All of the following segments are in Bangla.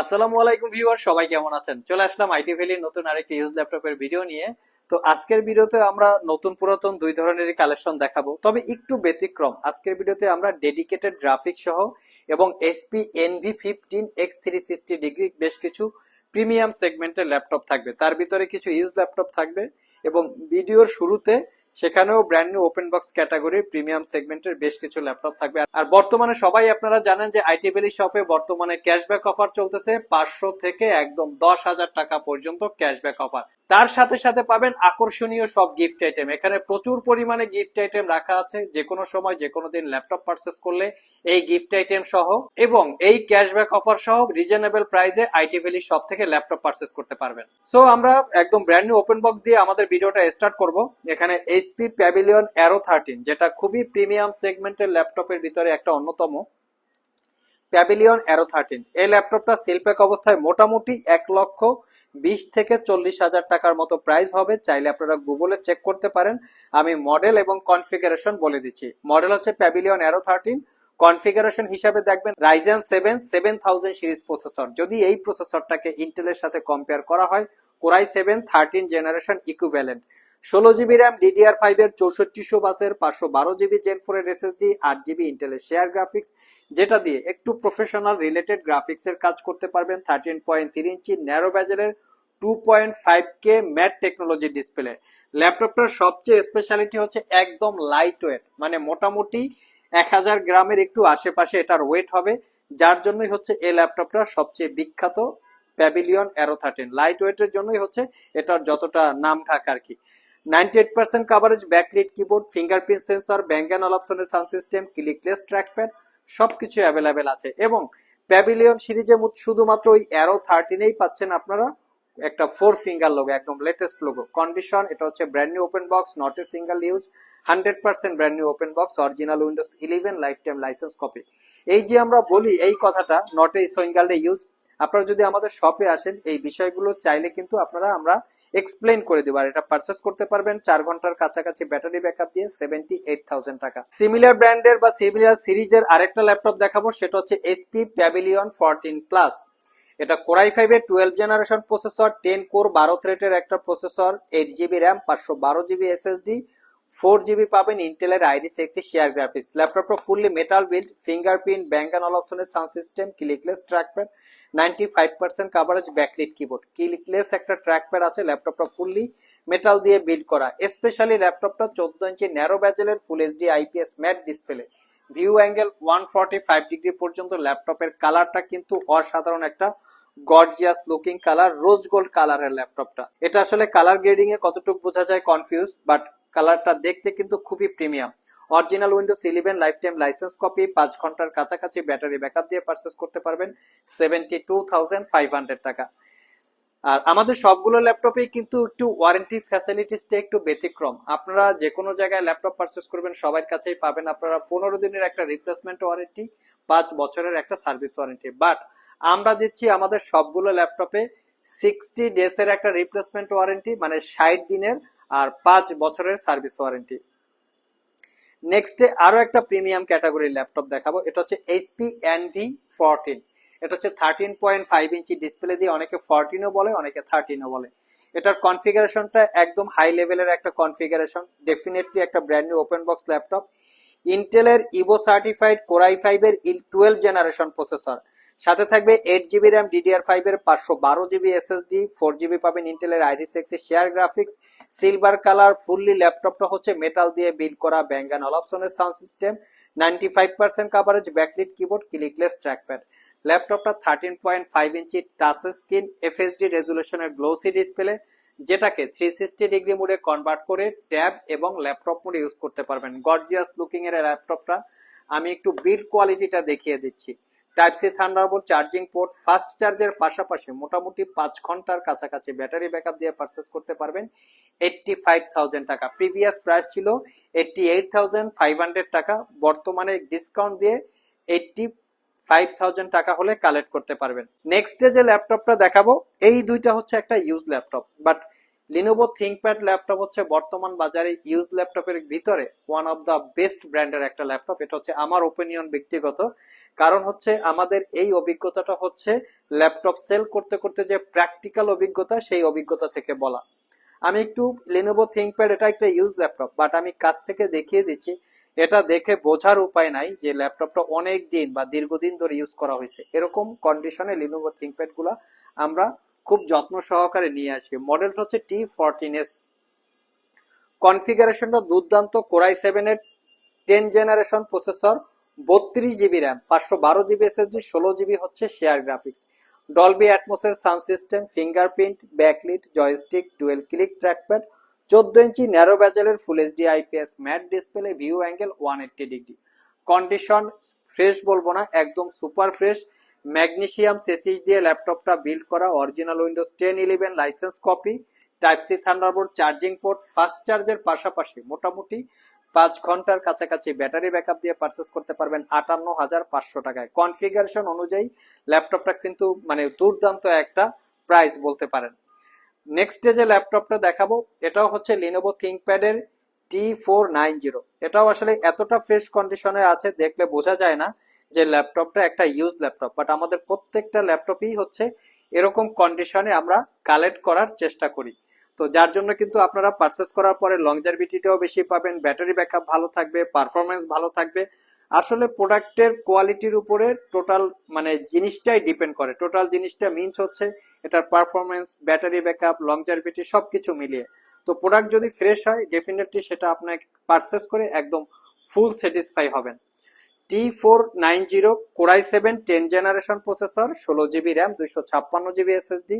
আসসালামু আলাইকুম ভিউয়ার সবাই কেমন আছেন? চলে আসলাম আইটি ভ্যালির নতুন আরেকটি ইউজ ল্যাপটপের ভিডিও নিয়ে। তো আজকের ভিডিওতে আমরা নতুন পুরাতন দুই ধরনেরই কালেকশন দেখাবো, তবে একটু ব্যতিক্রম। আজকের ভিডিওতে আমরা ডেডিকেটেড গ্রাফিক্স সহ এবং HP Envy fifteen X three sixty degree বেশ কিছু প্রিমিয়াম সেগমেন্টের ল্যাপটপ থাকবে। তার ভিতরে কিছু ইউজ ল্যাপটপ থাকবে এবং ভিডিওর শুরুতে সেখানেও brand new open box category premium সেগমেন্টের বেশ কিছু ল্যাপটপ থাকবে। আর বর্তমানে সবাই আপনারা জানেন যে আইটি ভ্যালি শপে বর্তমানে ক্যাশব্যাক অফার চলতেছে পাঁচশো থেকে একদম দশ হাজার টাকা পর্যন্ত ক্যাশব্যাক অফার তার সাথে সাথে পাবেন আকর্ষণীয় সব গিফট আইটেম এখানে প্রচুর পরিমাণে গিফট আইটেম রাখা আছে। যে কোনো সময় যে কোনো দিন ল্যাপটপ পারচেস করলে এই গিফট আইটেম সহ এবং এই ক্যাশব্যাক অফার সহ রিজনেবল প্রাইসে আইটি ভ্যালি শপ থেকে ল্যাপটপ পারচেস করতে পারবেন। সো আমরা একদম ব্র্যান্ড নিউ ওপেন বক্স দিয়ে আমাদের ভিডিওটা স্টার্ট করব। এখানে এইচপি প্যাভিলিয়ন অ্যারো থার্টিন যেটা খুবই প্রিমিয়াম সেগমেন্টের ল্যাপটপের ভিতরে একটা অন্যতম। প্যাভিলিয়ন অ্যারো থার্টিন এই ল্যাপটপটা সেলপ্যাক অবস্থায় মোটামুটি এক লক্ষ বিশ থেকে চল্লিশ হাজার টাকার মতো প্রাইস হবে। চাইলে আপনারা গুগলে চেক করতে পারেন। আমি মডেল এবং কনফিগারেশন বলে দিচ্ছি। মডেল হচ্ছে প্যাভিলিয়ন অ্যারো থার্টিন কনফিগারেশন হিসাবে দেখবেন Ryzen seven seven thousand series processor যদি এই প্রসেসরটাকে ইন্টেলের সাথে কম্পেয়ার করা হয় Core i seven thirteen generation equivalent ষোলো জিবি র্যাম ডিডিআর ফাইভ এর চৌষট্টিশো বাসের পাঁচশো বারো জিবি জেন ফোর এর এসএসডি আট জিবি ইন্টেলের শেয়ার গ্রাফিক্স যেটা দিয়ে একটু প্রফেশনাল রিলেটেড গ্রাফিক্স এর কাজ করতে পারবেন thirteen point three inch narrow ব্যাজেলের two point five K matte technology display ল্যাপটপটার সবচেয়ে স্পেশালিটি হচ্ছে একদম লাইট ওয়েট মানে মোটামুটি এক হাজার গ্রামের একটু আশেপাশে এটার ওয়েট হবে, যার জন্যই হচ্ছে এই ল্যাপটপটা সবচেয়ে বিখ্যাত প্যাভিলিয়ন অ্যারো থার্টিন লাইট ওয়েটের জন্যই হচ্ছে এটার যতটা নাম ঢাক আর কি। Ninety eight percent coverage backlit keyboard fingerprint sensor Bang and অপশনের সাউন্ড সিস্টেম ক্লিকলেস ট্র্যাকপ্যাড সবকিছু অ্যাভেলেবেল আছে। এবং প্যাভিলিয়ন সিরিজে শুধুমাত্র ওই অ্যারো থার্টিনেই পাচ্ছেন আপনারা। একটা ফোর ফিঙ্গার লোগো একদম লেটেস্ট লোগো কন্ডিশন এটা হচ্ছে brand new open box not a single use hundred percent brand new open box original Windows eleven life time licence copy এই যে আমরা বলি এই কথাটা নট এ সিঙ্গেল ইউজ আপনারা যদি আমাদের শপে আসেন, এই বিষয়গুলো চাইলে কিন্তু আপনারা আমরা এক্সপ্লেন করে দেবো। আর এটা পারচেস করতে পারবেন চার ঘণ্টার কাছাকাছি ব্যাটারি ব্যাকআপ দিয়ে সেভেন্টি এইট থাউজেন্ড টাকা। সিমিলার ব্র্যান্ডের বা সিমিলার সিরিজের আরেকটা ল্যাপটপ দেখাবো, সেটা হচ্ছে এসপি প্যাভিলিয়ন ফোরটিন প্লাস এটা কোরাই ফাইভের twelve generation processor ten core বারো থ্রেটের একটা প্রসেসর এইট জিবি র্যাম পাঁচশো বারো জিবি এসএসডি ফোর জিবি পাবেন ইন্টেলের আইডি সেক্সি, শেয়ার গ্রাফিক্স। ল্যাপটপটা fully metal build fingerprint Bang and all অপশনের sound system clickless trackpad ninety five percent coverage backlit keyboard clickless একটা ট্র্যাকপ্যাড আছে, ল্যাপটপটা ফুললি মেটাল দিয়ে বিল্ড করা। স্পেশালি ল্যাপটপটা চোদ্দ ইঞ্চি narrow ব্যাজেলের full HD IPS matte display view angle one forty five degree পর্যন্ত। ল্যাপটপের কালারটা কিন্তু অসাধারণ একটা gorgeous looking colour rose gold কালারের ল্যাপটপটা। এটা আসলে কালার গ্রেডিং এ কতটুকু বোঝা যায় কনফিউজ বাট কালারটা দেখতে কিন্তু খুবই premium. Original Windows eleven life time licence copy পাঁচ ঘণ্টার কাছাকাছি ব্যাটারি ব্যাকআপ দিয়ে পারচেস করতে পারবেন seventy two thousand five hundred টাকা। আর আমাদের সবগুলো ল্যাপটপে কিন্তু একটু ওয়ারেন্টি ফ্যাসিলিটিসটা একটু ব্যতিক্রম। আপনারা যে কোনো জায়গায় ল্যাপটপ পারচেস করবেন, সবার কাছেই পাবেন আপনারা পনেরো দিনের একটা রিপ্লেসমেন্ট ওয়ারেন্টি পাঁচ বছরের একটা সার্ভিস ওয়ারেন্টি বাট আমরা দিচ্ছি আমাদের সবগুলো ল্যাপটপে সিক্সটি ডেজ এর একটা রিপ্লেসমেন্ট ওয়ারেন্টি মানে ষাট দিনের আর পাঁচ বছরের সার্ভিস ওয়ারেন্টি। নেক্সটে আরও একটা প্রিমিয়াম ক্যাটাগরির ল্যাপটপ দেখাবো। এটা হচ্ছে এইচপি এনভি ফোরটিন। এটা হচ্ছে thirteen point five inch display দিয়ে অনেকে ফোরটিনও বলে, অনেকে থার্টিনও বলে। এটার কনফিগারেশনটা একদম হাই লেভেলের একটা কনফিগারেশন ডেফিনেটলি একটা brand new open box laptop. ইন্টেলের ইভো সার্টিফাইড কোরাই ফাইভের ইল টুয়েলভ জেনারেশন প্রসেসর সাথে থাকবে eight GB RAM DDR five এর পাঁচশো বারো জিবি এসএসডি ফোর জিবি পাবেন ইন্টেলের আইডি six share graphics silver colour fully ল্যাপটপটা হচ্ছে মেটাল দিয়ে বিল্ড করা ব্যাঙ্গ অ্যান্ড অপশনের sound system ninety five percent coverage backlit keyboard clickless trackpad ল্যাপটপটা thirteen point five inch touch screen FSD রেজুলেশনের গ্লোসি ডিসপ্লে যেটাকে থ্রি সিক্সটি ডিগ্রি মোডে কনভার্ট করে ট্যাব এবং ল্যাপটপ মোডে ইউজ করতে পারবেন। গর্জিয়াস লুকিং এর ল্যাপটপটা আমি একটু বিল্ড কোয়ালিটিটা দেখিয়ে দিচ্ছি। Type C Thunderbolt charging port fast চার্জের পাশাপাশি মোটামুটি পাঁচ ঘণ্টার কাছাকাছি ব্যাটারি ব্যাকআপ দিয়ে পারচেস করতে পারবেন। এইটটি ফাইভ টাকা। প্রিভিয়াস প্রাইস ছিল eighty eight thousand five hundred টাকা। বর্তমানে ডিসকাউন্ট দিয়ে এইটটি ফাইভ টাকা হলে কালেক্ট করতে পারবেন। নেক্সট ডে যে ল্যাপটপটা দেখাবো, এই দুইটা হচ্ছে একটা use laptop but Lenovo ThinkPad laptop হচ্ছে বর্তমান বাজারে ইউজ ল্যাপটপের ভিতরে ওয়ান অফ দ্য বেস্ট ব্র্যান্ডের একটা ল্যাপটপ এটা হচ্ছে আমার ওপিনিয়ন ব্যক্তিগত। কারণ হচ্ছে আমাদের এই অভিজ্ঞতাটা হচ্ছে ল্যাপটপ সেল করতে করতে যে প্র্যাকটিক্যাল অভিজ্ঞতা, সেই অভিজ্ঞতা থেকে বলা। আমি একটু লিনোভো থিঙ্কপ্যাড এটা একটা ইউজ ল্যাপটপ বাট আমি কাছ থেকে দেখিয়ে দিচ্ছি। এটা দেখে বোঝার উপায় নাই যে ল্যাপটপটা অনেক দিন বা দীর্ঘদিন ধরে ইউজ করা হয়েছে। এরকম কন্ডিশনে লিনোভো থিঙ্কপ্যাডগুলা আমরা খুব যত্ন সহকারে নিয়ে আসি মডেলটা হচ্ছে টি ফোরটিন এস কনফিগারেশনটা দুর্দান্ত কোরাই সেভেন এর টেন জেনারেশন প্রসেসর বত্রিশ জিবি র্যাম পাঁচশো বারো জিবি এসএসডি ষোলো জিবি হচ্ছে share graphics Dolby অ্যাটমোসের sound system fingerprint backlit joystick dual click trackpad চোদ্দ ইঞ্চি narrow ব্যাজেলের full HD IPS matte display view angle one eighty degree condition fresh বলব না, একদম সুপার ফ্রেশ ম্যাগনেসিয়াম সেসিস দিয়ে ল্যাপটপটা বিল্ড করা original Windows ten eleven licence copy, type C Thunderbolt, charging port, fast চার্জের পাশাপাশি মোটামুটি পাঁচ ঘণ্টার কাছাকাছি ব্যাটারি ব্যাকআপ দিয়ে পারচেস করতে পারবেন আটান্ন হাজার পাঁচশো টাকায়। কনফিগারেশন অনুযায়ী ল্যাপটপটা কিন্তু মানে দুর্দান্ত একটা প্রাইস বলতে পারেন। নেক্সট যে ল্যাপটপটা দেখাবো, এটাও হচ্ছে লিনোভো থিঙ্কপ্যাডের টি ফোর নাইন জিরো এটাও আসলে এতটা ফ্রেশ কন্ডিশনে আছে, দেখলে বোঝা যায় না যে ল্যাপটপটা একটা ইউজ ল্যাপটপ বাট আমাদের প্রত্যেকটা ল্যাপটপই হচ্ছে এরকম কন্ডিশনে আমরা কালেক্ট করার চেষ্টা করি। তো যার জন্য কিন্তু আপনারা পারচেস করার পরে লংজারভিটিটাও বেশি পাবেন ব্যাটারি ব্যাকআপ ভালো থাকবে পারফরমেন্স ভালো থাকবে। আসলে প্রোডাক্টের কোয়ালিটির উপরে টোটাল মানে জিনিসটাই ডিপেন্ড করে। টোটাল জিনিসটা মিনস হচ্ছে এটার পারফরমেন্স ব্যাটারি ব্যাকআপ সব কিছু মিলিয়ে। তো প্রোডাক্ট যদি ফ্রেশ হয় ডেফিনেটলি সেটা আপনাকে পারচেস করে একদম ফুল স্যাটিসফাই হবেন। T four nine zero Core i seven ten generation processor ষোলো জিবি র্যাম দুইশো ছাপ্পান্ন জিবি এসএসডি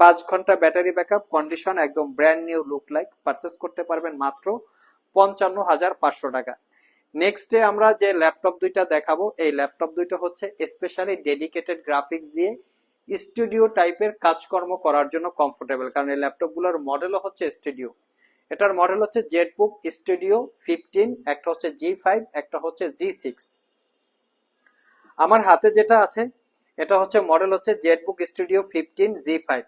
পাঁচ ঘণ্টা ব্যাটারি ব্যাকআপ কন্ডিশন একদম brand new look like purchase করতে পারবেন মাত্র পঞ্চান্ন হাজার পাঁচশো টাকা। নেক্সটে আমরা যে ল্যাপটপ দুইটা দেখাবো, এই ল্যাপটপ দুইটা হচ্ছে স্পেশালি ডেডিকেটেড গ্রাফিক্স দিয়ে স্টুডিও টাইপের কাজকর্ম করার জন্য কমফোর্টেবল কারণ এই ল্যাপটপগুলোর মডেলও হচ্ছে স্টুডিও এটার মডেল হচ্ছে জেটবুক স্টুডিও ফিফটিন একটা হচ্ছে জি ফাইভ একটা হচ্ছে জি সিক্স আমার হাতে যেটা আছে, এটা হচ্ছে মডেল হচ্ছে ZBook Studio fifteen G five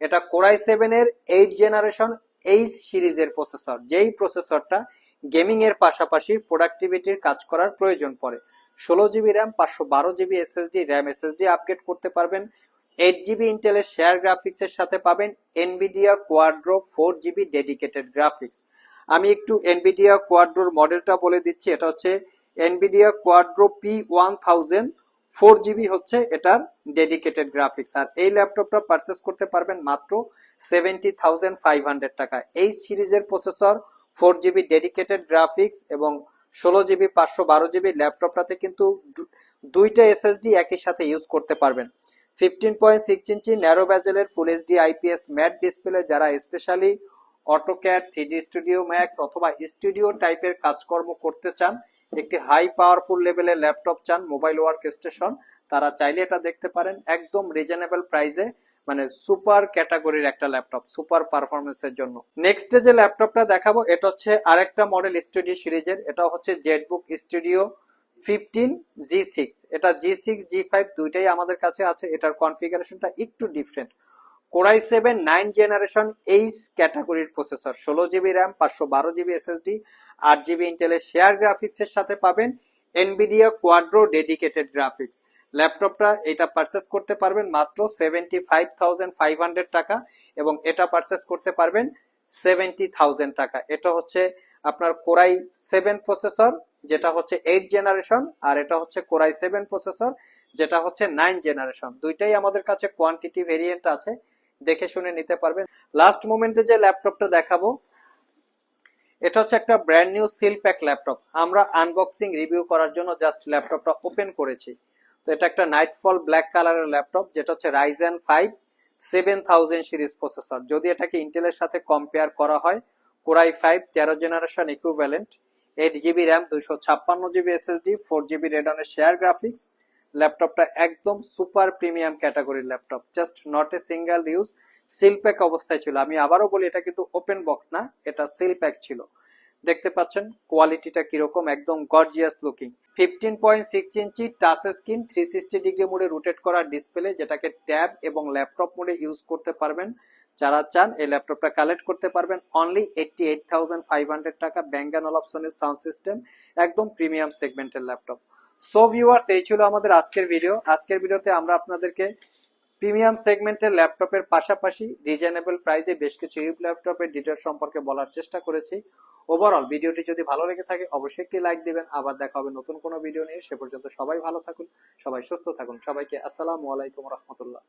এটা কোরাই সেভেনের এইট জেনারেশন এইচ সিরিজের প্রসেসর যেই প্রসেসরটা গেমিং এর পাশাপাশি প্রোডাক্টিভিটির কাজ করার প্রয়োজন পড়ে। ষোলো জিবি র্যাম পাঁচশো বারো GB SSD RAM SSD upgrade করতে পারবেন। এইট জিবি ইন্টেলের শেয়ার গ্রাফিক্স এর সাথে পাবেন Nvidia Quadro four GB dedicated graphics আমি একটু এনভিডিয়া কোয়াড্রোর মডেলটা বলে দিচ্ছি, এটা হচ্ছে Nvidia Quadro P one thousand four GB হচ্ছে এটার ডেডিকেটেড গ্রাফিক্স আর এই ল্যাপটপটা পারচেস করতে পারবেন মাত্র সেভেন্টি থাউজেন্ড ফাইভ হান্ড্রেড টাকা। এই সিরিজের processor four GB dedicated graphics এবং ষোলো জিবি পাঁচশো বারো জিবি ল্যাপটপটাতে কিন্তু দুইটা এসএসডি একই সাথে ইউজ করতে পারবেন। Fifteen point six inch narrow ব্যাজেলের full HD IPS matte display যারা specially AutoCAD three D Studio Max অথবা স্টুডিও টাইপের কাজকর্ম করতে চান একটি হাই পাওয়ারফুল লেভেলের ল্যাপটপ চান মোবাইল ওয়ার্ক স্টেশন তারা চাইলে এটা দেখতে পারেন, একদম রিজনেবল প্রাইসে মানে সুপার ক্যাটাগরির একটা ল্যাপটপ সুপার পারফরমেন্সের জন্য। নেক্সট যে ল্যাপটপটা দেখাবো, এটা হচ্ছে আরেকটা মডেল স্টুডিও সিরিজের এটা হচ্ছে ZBook Studio fifteen G six এটা জি সিক্স জি ফাইভ দুইটাই আমাদের কাছে আছে, এটার কনফিগারেশনটা একটু different Core i seven nine generation H ক্যাটাগরির প্রসেসর ষোলো জিবি র্যাম পাঁচশো বারো জিবি এসএসডি আট জিবি ইন্টেলের শেয়ার গ্রাফিক্স এর সাথে পাবেন এনবিডিয়া কোয়াড্রো ডেডিকেটেড গ্রাফিক্স ল্যাপটপটা এটা পারচেস করতে পারবেন মাত্র সেভেন্টি ফাইভ ফাইভ হান্ড্রেড টাকা এবং এটা পারচেস করতে পারবেন সেভেন্টি থাউজেন্ড টাকা। এটা হচ্ছে আপনার কোরাই সেভেন প্রসেসর যেটা হচ্ছে এইট জেনারেশন আর এটা হচ্ছে কোরাই সেভেন প্রসেসর যেটা হচ্ছে নাইন জেনারেশন দুইটাই আমাদের কাছে কোয়ান্টিটি ভেরিয়েন্ট আছে, দেখে শুনে নিতে পারবেন। লাস্ট মোমেন্টে যে ল্যাপটপটা দেখাবো এটা হচ্ছে একটা brand new seal pack laptop আমরা আনবক্সিং রিভিউ করার জন্য জাস্ট ল্যাপটপটা ওপেন করেছি। তো এটা একটা নাইটফল ব্ল্যাক কালারের ল্যাপটপ যেটা হচ্ছে Ryzen five seven thousand series processor যদি এটাকে ইন্টেলের সাথে কম্পেয়ার করা হয় কোরাই ফাইভ তেরো generation equivalent eight GB RAM দুইশো ছাপ্পান্ন জিবি এসএসডি ফোর জিবি রেডনের শেয়ার গ্রাফিক্স ল্যাপটপটা একদম সুপার প্রিমিয়াম ক্যাটাগরির laptop just not a single use seal pack অবস্থায় ছিল। আমি আবারও বলি, এটা কিন্তু ওপেন বক্স না, এটা সিল প্যাক ছিল। দেখতে পাচ্ছেন কোয়ালিটিটা কীরকম, একদম gorgeous looking fifteen point six inch touch screen three sixty degree মোডে রোটেট করা ডিসপ্লে যেটাকে ট্যাব এবং ল্যাপটপ মোডে ইউজ করতে পারবেন। যারা চান, এই ল্যাপটপটা কালেক্ট করতে পারবেন। Only eighty eight thousand five hundred টাকা ব্যাঙ্গান অপশনের সাউন্ড সিস্টেম একদম প্রিমিয়াম সেগমেন্টের ল্যাপটপ সো ভিউয়ার্স এই ছিল আমাদের আজকের ভিডিও আজকের ভিডিওতে আমরা আপনাদেরকে প্রিমিয়াম সেগমেন্টের ল্যাপটপের পাশাপাশি রিজনেবল প্রাইসে বেশ কিছু ইউব ল্যাপটপের ডিটেল সম্পর্কে বলার চেষ্টা করেছি। ওভারঅল ভিডিওটি যদি ভালো লেগে থাকে, অবশ্যই একটি লাইক দিবেন। আবার দেখা হবে নতুন কোনো ভিডিও নিয়ে। সে পর্যন্ত সবাই ভালো থাকুন, সবাই সুস্থ থাকুন। সবাইকে আসসালামু আলাইকুম রহমতুল্লাহ।